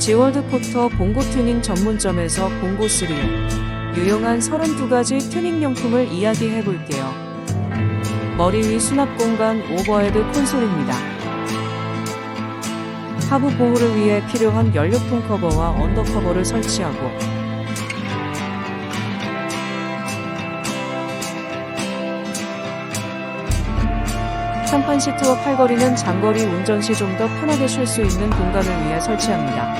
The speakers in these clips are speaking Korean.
지월드 포터 봉고 튜닝 전문점에서 봉고 3에 유용한 32가지 튜닝 용품을 이야기해 볼게요. 머리 위 수납 공간 오버헤드 콘솔입니다. 하부 보호를 위해 필요한 연료통 커버와 언더커버를 설치하고 편판 시트와 팔걸이는 장거리 운전 시 좀 더 편하게 쉴 수 있는 공간을 위해 설치합니다.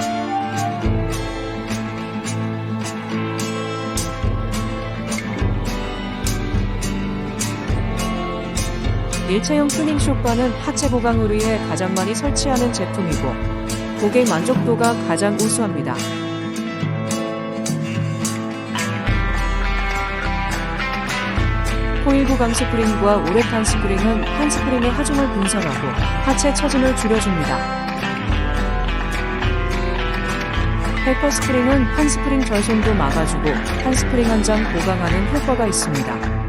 일체형 튜닝 쇼바는 하체 보강을 위해 가장 많이 설치하는 제품이고 고객 만족도가 가장 우수합니다. 코일 구 강 스프링과 우레탄 스프링은 hand스프링의 하중을 분산하고 하체 처짐을 줄여줍니다. 페이퍼 스프링은 hand스프링 절손도 막아주고 hand스프링 한장 보강하는 효과가 있습니다.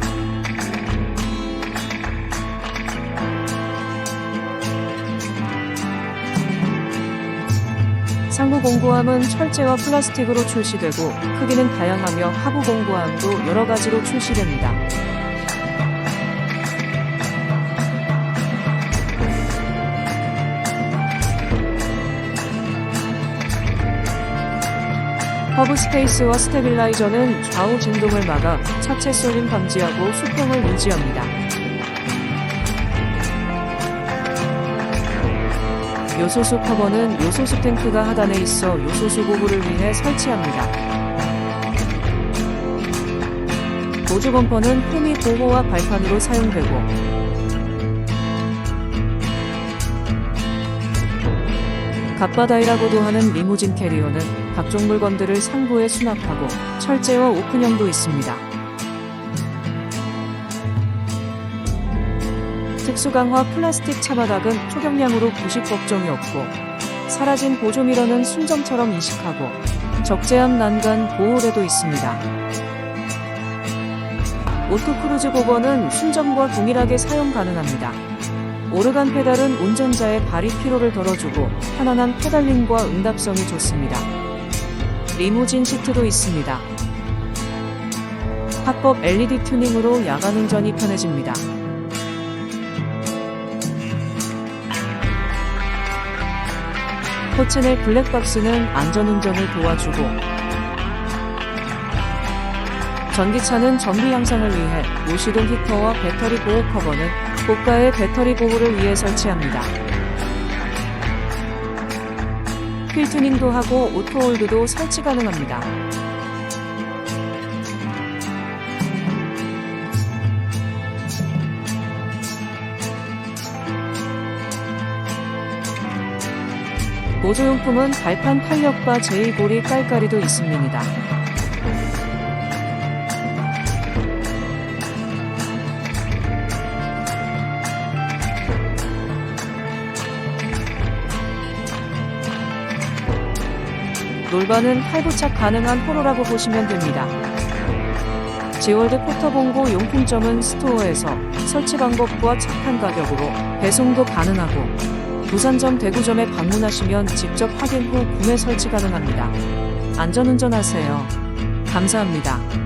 상부 공구함은 철제와 플라스틱으로 출시되고 크기는 다양하며 하부 공구함도 여러 가지로 출시됩니다. 허브 스페이스와 스테빌라이저는 좌우 진동을 막아 차체 쏠림 방지하고 수평을 유지합니다. 요소수 커버는 요소수 탱크가 하단에 있어 요소수 보호를 위해 설치합니다. 보조 범퍼는 흠이 보호와 발판으로 사용되고 갓바다이라고도 하는 리무진 캐리어는 각종 물건들을 상부에 수납하고 철제와 오픈형도 있습니다. 특수강화 플라스틱 차바닥은 초경량으로 부식 걱정이 없고 사라진 보조미러는 순정처럼 이식하고 적재함 난간 보호대도 있습니다. 오토크루즈 고버는 순정과 동일하게 사용 가능합니다. 오르간 페달은 운전자의 발이 피로를 덜어주고 편안한 페달링과 응답성이 좋습니다. 리무진 시트도 있습니다. 합법 LED 튜닝으로 야간 운전이 편해집니다. 포체넬 블랙박스는 안전운전을 도와주고 전기차는 전비 향상을 위해 무시동 히터와 배터리 보호 커버는 고가의 배터리 보호를 위해 설치합니다. 휠 튜닝도 하고 오토홀드도 설치 가능합니다. 보조용품은 발판 탄력과 제일고리 깔깔이도 있습니다. 놀바는 할부착 가능한 호로라고 보시면 됩니다. 지월드 포터봉고 용품점은 스토어에서 설치 방법과 착한 가격으로 배송도 가능하고 부산점 대구점에 방문하시면 직접 확인 후 구매 설치 가능합니다. 안전운전하세요. 감사합니다.